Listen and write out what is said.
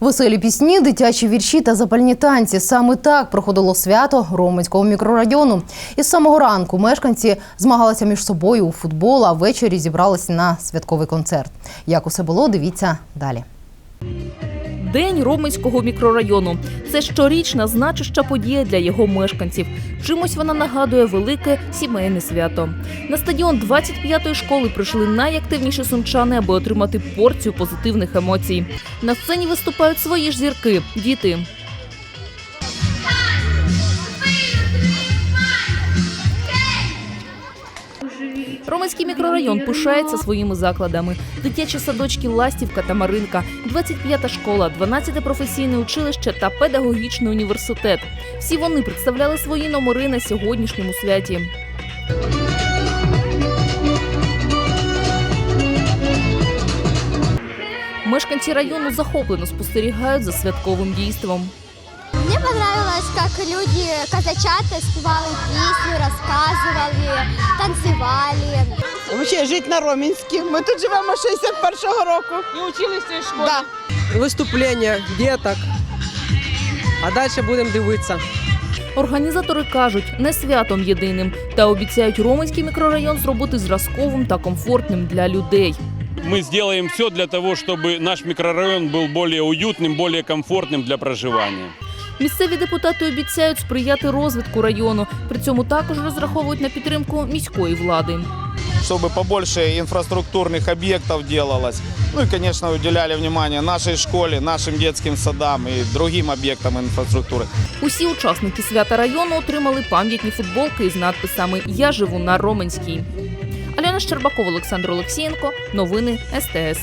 Веселі пісні, дитячі вірші та запальні танці. Саме так проходило свято Роменського мікрорайону. Із самого ранку мешканці змагалися між собою у футбол, а ввечері зібралися на святковий концерт. Як усе було, дивіться далі. День Роменського мікрорайону. Це щорічна значуща подія для його мешканців. Чимось вона нагадує велике сімейне свято. На стадіон 25-ї школи прийшли найактивніші сумчани, аби отримати порцію позитивних емоцій. На сцені виступають свої ж зірки діти. Роменський мікрорайон пишається своїми закладами. Дитячі садочки Ластівка та Маринка, 25-та школа, 12-те професійне училище та педагогічний університет. Всі вони представляли свої номери на сьогоднішньому святі. Мешканці району захоплено спостерігають за святковим дійством. Мне понравилось, как люди казачата спевали песню, рассказывали, танцевали. Вообще жити на Ромінській. Ми тут живемо з 61-го року. І учились в цій школі? Да. виступлення діток. А далі будемо дивитися. Організатори кажуть, не святом єдиним, та обіцяють Роменський мікрорайон зробити зразковим та комфортним для людей. Мы сделаем все для того, чтобы наш микрорайон был более уютным, более комфортным для проживания. Місцеві депутати обіцяють сприяти розвитку району. При цьому також розраховують на підтримку міської влади. чтобы побольше инфраструктурных объектов делалось. Ну и, конечно, уделяли внимание нашей школе, нашим детским садам и другим объектам инфраструктуры. Усі учасники свята району отримали пам'ятні футболки із надписами Я живу на Роменській. Альона Щербакова, Олександр Олексієнко. Новини СТС.